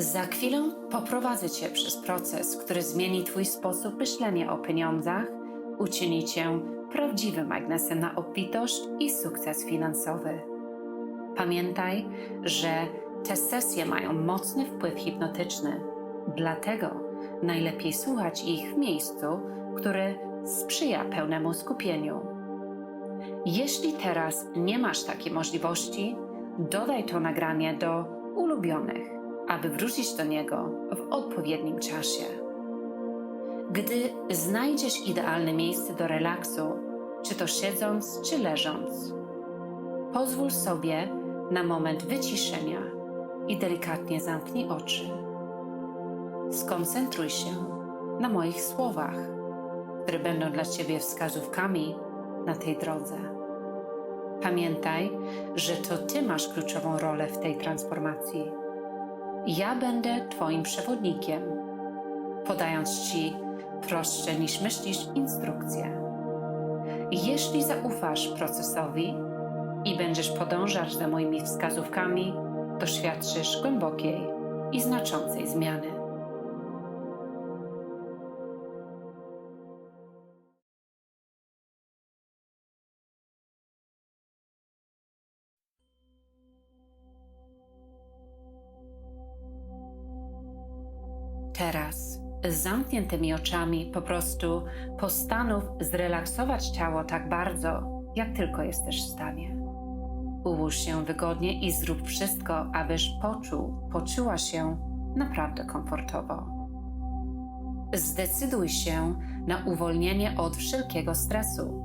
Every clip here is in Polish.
Za chwilę poprowadzę Cię przez proces, który zmieni Twój sposób myślenia o pieniądzach, uczyni Cię prawdziwym magnesem na obfitość i sukces finansowy. Pamiętaj, że te sesje mają mocny wpływ hipnotyczny, dlatego najlepiej słuchać ich w miejscu, które sprzyja pełnemu skupieniu. Jeśli teraz nie masz takiej możliwości, dodaj to nagranie do ulubionych, aby wrócić do niego w odpowiednim czasie. Gdy znajdziesz idealne miejsce do relaksu, czy to siedząc, czy leżąc, pozwól sobie na moment wyciszenia i delikatnie zamknij oczy. Skoncentruj się na moich słowach, które będą dla Ciebie wskazówkami na tej drodze. Pamiętaj, że to Ty masz kluczową rolę w tej transformacji. Ja będę Twoim przewodnikiem, podając Ci prostsze niż myślisz instrukcje. Jeśli zaufasz procesowi i będziesz podążać za moimi wskazówkami, doświadczysz głębokiej i znaczącej zmiany. Teraz z zamkniętymi oczami po prostu postanów zrelaksować ciało tak bardzo, jak tylko jesteś w stanie. Ułóż się wygodnie i zrób wszystko, abyś poczuł, poczuła się naprawdę komfortowo. Zdecyduj się na uwolnienie od wszelkiego stresu,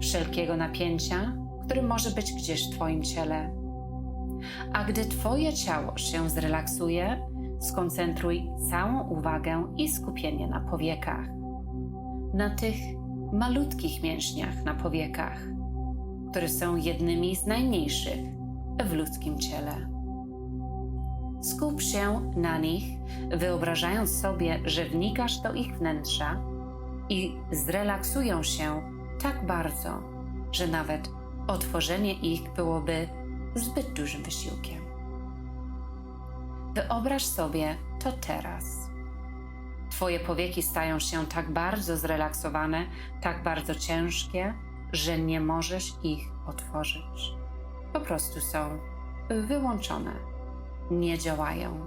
wszelkiego napięcia, który może być gdzieś w Twoim ciele. A gdy Twoje ciało się zrelaksuje, skoncentruj całą uwagę i skupienie na powiekach, na tych malutkich mięśniach na powiekach, które są jednymi z najmniejszych w ludzkim ciele. Skup się na nich, wyobrażając sobie, że wnikasz do ich wnętrza i zrelaksują się tak bardzo, że nawet otworzenie ich byłoby zbyt dużym wysiłkiem. Wyobraź sobie to teraz. Twoje powieki stają się tak bardzo zrelaksowane, tak bardzo ciężkie, że nie możesz ich otworzyć. Po prostu są wyłączone, nie działają.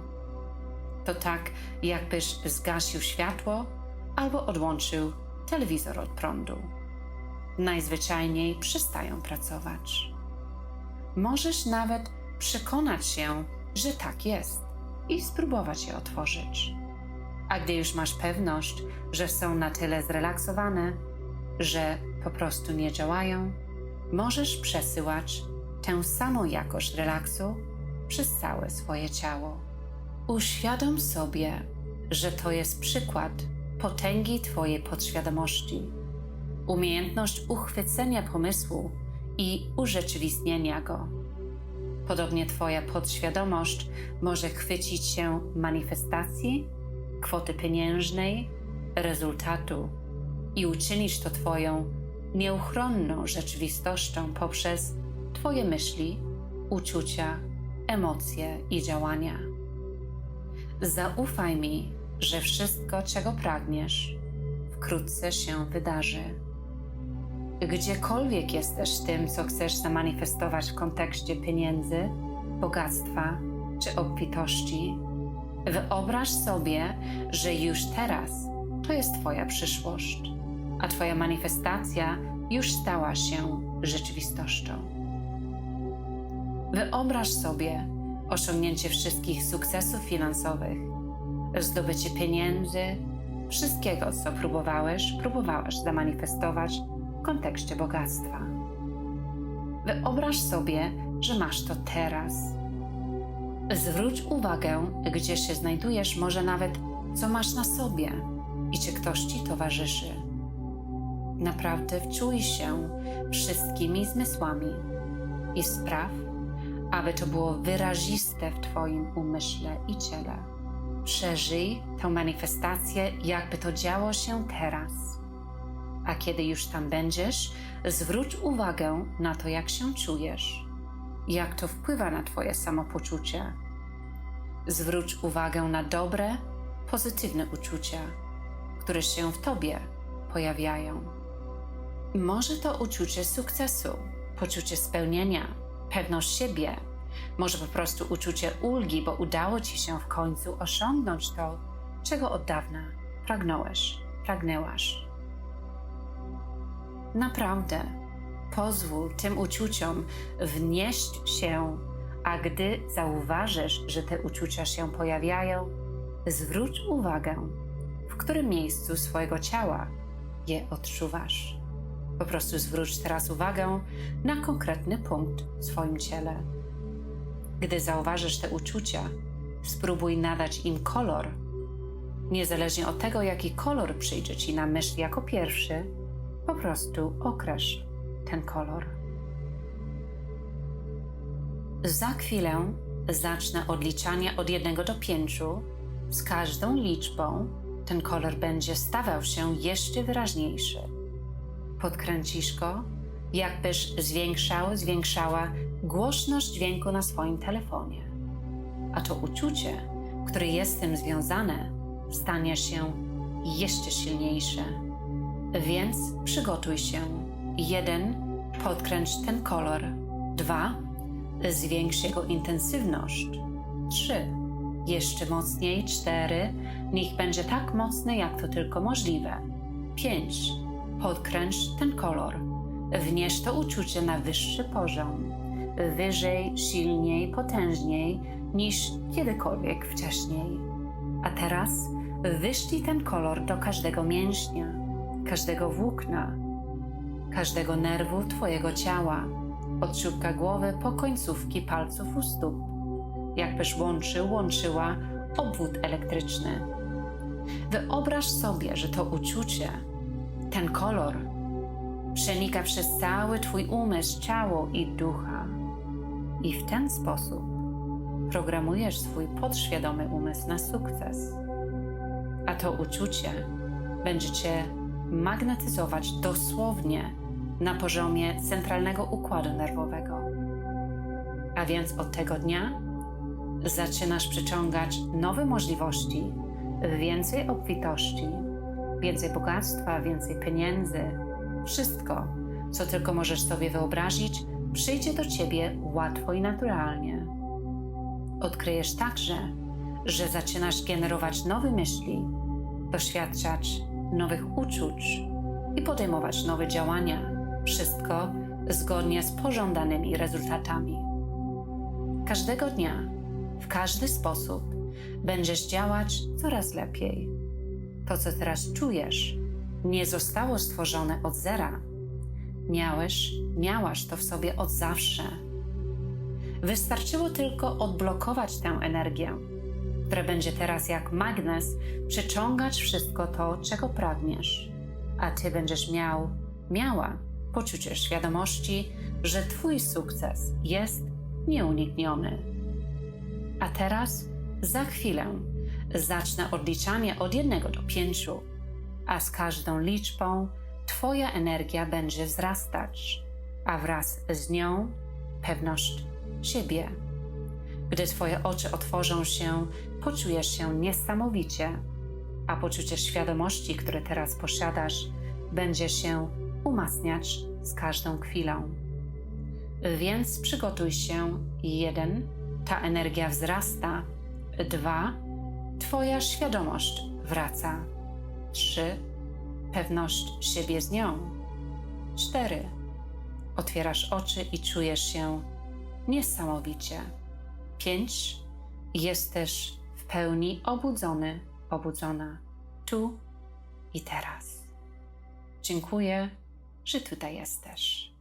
To tak, jakbyś zgasił światło albo odłączył telewizor od prądu. Najzwyczajniej przestają pracować. Możesz nawet przekonać się, że tak jest i spróbować je otworzyć. A gdy już masz pewność, że są na tyle zrelaksowane, że po prostu nie działają, możesz przesyłać tę samą jakość relaksu przez całe swoje ciało. Uświadom sobie, że to jest przykład potęgi Twojej podświadomości, umiejętność uchwycenia pomysłu i urzeczywistnienia go. Podobnie Twoja podświadomość może chwycić się manifestacji, kwoty pieniężnej, rezultatu i uczynić to Twoją nieuchronną rzeczywistością poprzez Twoje myśli, uczucia, emocje i działania. Zaufaj mi, że wszystko, czego pragniesz, wkrótce się wydarzy. Gdziekolwiek jesteś tym, co chcesz zamanifestować w kontekście pieniędzy, bogactwa czy obfitości, wyobraź sobie, że już teraz to jest Twoja przyszłość, a Twoja manifestacja już stała się rzeczywistością. Wyobraź sobie osiągnięcie wszystkich sukcesów finansowych, zdobycie pieniędzy, wszystkiego, co próbowałeś, próbowałeś zamanifestować kontekście bogactwa. Wyobraź sobie, że masz to teraz. Zwróć uwagę, gdzie się znajdujesz, może nawet co masz na sobie i czy ktoś ci towarzyszy. Naprawdę wczuj się wszystkimi zmysłami i spraw, aby to było wyraziste w Twoim umyśle i ciele. Przeżyj tę manifestację, jakby to działo się teraz. A kiedy już tam będziesz, zwróć uwagę na to, jak się czujesz, jak to wpływa na Twoje samopoczucie. Zwróć uwagę na dobre, pozytywne uczucia, które się w tobie pojawiają. Może to uczucie sukcesu, poczucie spełnienia, pewność siebie, może po prostu uczucie ulgi, bo udało ci się w końcu osiągnąć to, czego od dawna pragnąłeś, pragnęłaś. Naprawdę, pozwól tym uczuciom wnieść się, a gdy zauważysz, że te uczucia się pojawiają, zwróć uwagę, w którym miejscu swojego ciała je odczuwasz. Po prostu zwróć teraz uwagę na konkretny punkt w swoim ciele. Gdy zauważysz te uczucia, spróbuj nadać im kolor. Niezależnie od tego, jaki kolor przyjdzie ci na myśl jako pierwszy, po prostu określ ten kolor. Za chwilę zacznę odliczanie od jednego do pięciu. Z każdą liczbą ten kolor będzie stawał się jeszcze wyraźniejszy. Podkręcisz go, jakbyś zwiększał, zwiększała głośność dźwięku na swoim telefonie. A to uczucie, które jest z tym związane, stanie się jeszcze silniejsze. Więc przygotuj się. Jeden, podkręć ten kolor. Dwa, zwiększ jego intensywność. Trzy, jeszcze mocniej. Cztery, niech będzie tak mocny, jak to tylko możliwe. Pięć, podkręć ten kolor. Wnieś to uczucie na wyższy poziom. Wyżej, silniej, potężniej niż kiedykolwiek wcześniej. A teraz wyszlij ten kolor do każdego mięśnia, każdego włókna, każdego nerwu Twojego ciała, od czubka głowy po końcówki palców u stóp, jakbyś łączył, łączyła obwód elektryczny. Wyobraź sobie, że to uczucie, ten kolor, przenika przez cały Twój umysł, ciało i ducha. I w ten sposób programujesz swój podświadomy umysł na sukces. A to uczucie będzie Cię magnetyzować dosłownie na poziomie centralnego układu nerwowego. A więc od tego dnia zaczynasz przyciągać nowe możliwości, więcej obfitości, więcej bogactwa, więcej pieniędzy. Wszystko, co tylko możesz sobie wyobrazić, przyjdzie do ciebie łatwo i naturalnie. Odkryjesz także, że zaczynasz generować nowe myśli, doświadczać nowych uczuć i podejmować nowe działania. Wszystko zgodnie z pożądanymi rezultatami. Każdego dnia, w każdy sposób, będziesz działać coraz lepiej. To, co teraz czujesz, nie zostało stworzone od zera. Miałeś, miałaś to w sobie od zawsze. Wystarczyło tylko odblokować tę energię, która będzie teraz jak magnes przyciągać wszystko to, czego pragniesz, a ty będziesz miał, miała poczucie świadomości, że Twój sukces jest nieunikniony. A teraz, za chwilę, zacznę odliczanie od jednego do pięciu, a z każdą liczbą Twoja energia będzie wzrastać, a wraz z nią pewność siebie. Gdy Twoje oczy otworzą się, poczujesz się niesamowicie, a poczucie świadomości, które teraz posiadasz, będzie się umacniać z każdą chwilą. Więc przygotuj się. Jeden, ta energia wzrasta. Dwa, Twoja świadomość wraca. Trzy, pewność siebie z nią. Cztery, otwierasz oczy i czujesz się niesamowicie. Pięć, jesteś w pełni obudzony, obudzona tu i teraz. Dziękuję, że tutaj jesteś.